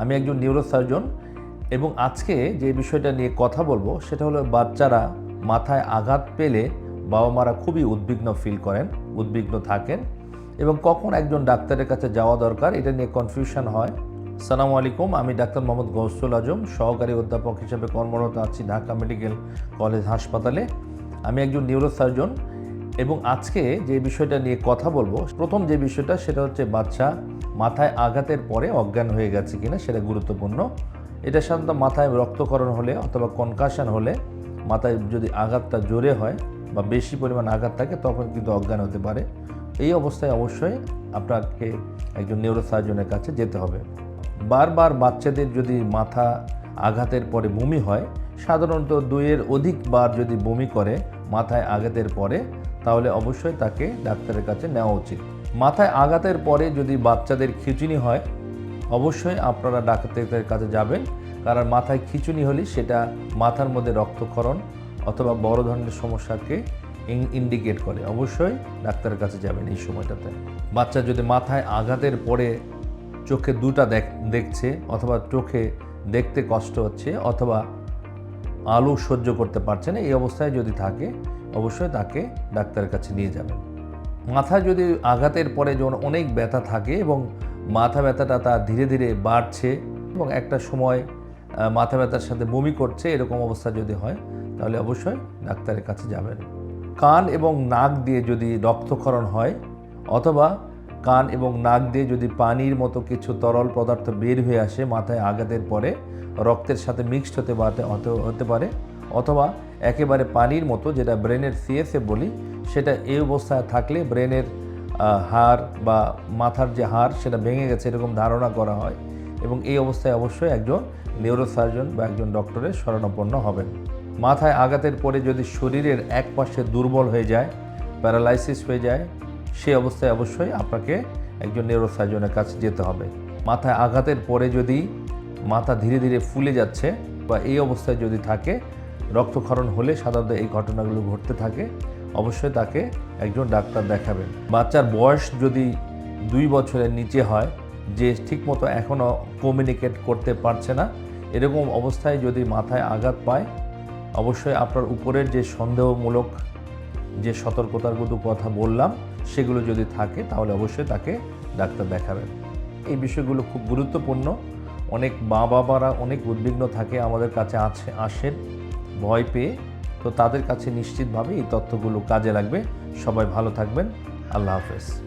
আমি একজন নিউরোসার্জন এবং আজকে যে বিষয়টা নিয়ে কথা বলব সেটা হলো বাচ্চারা মাথায় আঘাত পেলে বাবা মারা খুবই উদ্বিগ্ন ফিল করেন, উদ্বিগ্ন থাকেন এবং কখন একজন ডাক্তারের কাছে যাওয়া দরকার এটা নিয়ে কনফিউশন হয়। সালামু আলাইকুম, আমি ডাক্তার মোহাম্মদ গৌসুল আজম, সহকারী অধ্যাপক হিসেবে কর্মরত আছি ঢাকা মেডিকেল কলেজ হাসপাতালে। আমি একজন নিউরোসার্জন এবং আজকে যে বিষয়টা নিয়ে কথা বলব, প্রথম যে বিষয়টা সেটা হচ্ছে বাচ্চা মাথায় আঘাতের পরে অজ্ঞান হয়ে গেছে কিনা সেটা গুরুত্বপূর্ণ। এটা সাধারণত মাথায় রক্তকরণ হলে অথবা কনকাশন হলে মাথায় যদি আঘাতটা জোরে হয় বা বেশি পরিমাণ আঘাত থাকে তখন কিন্তু অজ্ঞান হতে পারে। এই অবস্থায় অবশ্যই আপনাকে একজন নিউরোসার্জনের কাছে যেতে হবে। বারবার বাচ্চাদের যদি মাথা আঘাতের পরে বমি হয়, সাধারণত দুইয়ের অধিক বার যদি বমি করে মাথায় আঘাতের পরে, তাহলে অবশ্যই তাকে ডাক্তারের কাছে নেওয়া উচিত। মাথায় আঘাতের পরে যদি বাচ্চাদের খিচুনি হয়, অবশ্যই আপনারা ডাক্তারের কাছে যাবেন, কারণ মাথায় খিচুনি হলে সেটা মাথার মধ্যে রক্তক্ষরণ অথবা বড় ধরনের সমস্যাকে ইন্ডিকেট করে। অবশ্যই ডাক্তারের কাছে যাবেন এই সময়টাতে। বাচ্চা যদি মাথায় আঘাতের পরে চোখে দুটা দেখ দেখছে অথবা চোখে দেখতে কষ্ট হচ্ছে অথবা আলো সহ্য করতে পারছে না, এই অবস্থায় যদি থাকে, অবশ্যই তাকে ডাক্তারের কাছে নিয়ে যাবেন। মাথায় যদি আঘাতের পরে যখন অনেক ব্যথা থাকে এবং মাথা ব্যথাটা তার ধীরে ধীরে বাড়ছে এবং একটা সময় মাথা ব্যথার সাথে বমি করছে, এরকম অবস্থা যদি হয়, তাহলে অবশ্যই ডাক্তারের কাছে যাবেন। কান এবং নাক দিয়ে যদি রক্তক্ষরণ হয় অথবা কান এবং নাক দিয়ে যদি পানির মতো কিছু তরল পদার্থ বের হয়ে আসে মাথায় আঘাতের পরে, রক্তের সাথে মিক্সড হতে পারে হতে- পারে, অথবা একেবারে পানির মতো যেটা ব্রেনের সিএসএ বলি, সেটা এই অবস্থায় থাকলে ব্রেনের হাড় বা মাথার যে হাড় সেটা ভেঙে গেছে এরকম ধারণা করা হয় এবং এই অবস্থায় অবশ্যই একজন নিউরোসার্জন বা একজন ডক্টরের শরণাপন্ন হবেন। মাথায় আঘাতের পরে যদি শরীরের এক পাশে দুর্বল হয়ে যায় প্যারালাইসিস হয়ে যায় সেই অবস্থায় অবশ্যই আপনাকে একজন নিউরোসার্জনের কাছে যেতে হবে। মাথায় আঘাতের পরে যদি মাথা ধীরে ধীরে ফুলে যাচ্ছে বা এই অবস্থায় যদি থাকে, রক্তক্ষরণ হলে সাধারণত এই ঘটনাগুলো ঘটতে থাকে, অবশ্যই তাকে একজন ডাক্তার দেখাবেন। বাচ্চার বয়স যদি দুই বছরের নিচে হয়, যে ঠিকমতো এখনও কমিউনিকেট করতে পারছে না, এরকম অবস্থায় যদি মাথায় আঘাত পায়, অবশ্যই আপনার উপরের যে সন্দেহমূলক যে সতর্কতারগুলো কথা বললাম, সেগুলো যদি থাকে, তাহলে অবশ্যই তাকে ডাক্তার দেখাবেন। এই বিষয়গুলো খুব গুরুত্বপূর্ণ। অনেক মা বাবারা অনেক উদ্বিগ্ন থাকে, আমাদের কাছে আছে, আসেন, ভয় পেয়ে। তো তাদের কাছে নিশ্চিতভাবে এই তথ্যগুলো কাজে লাগবে। সবাই ভালো থাকবেন। আল্লাহ হাফেজ।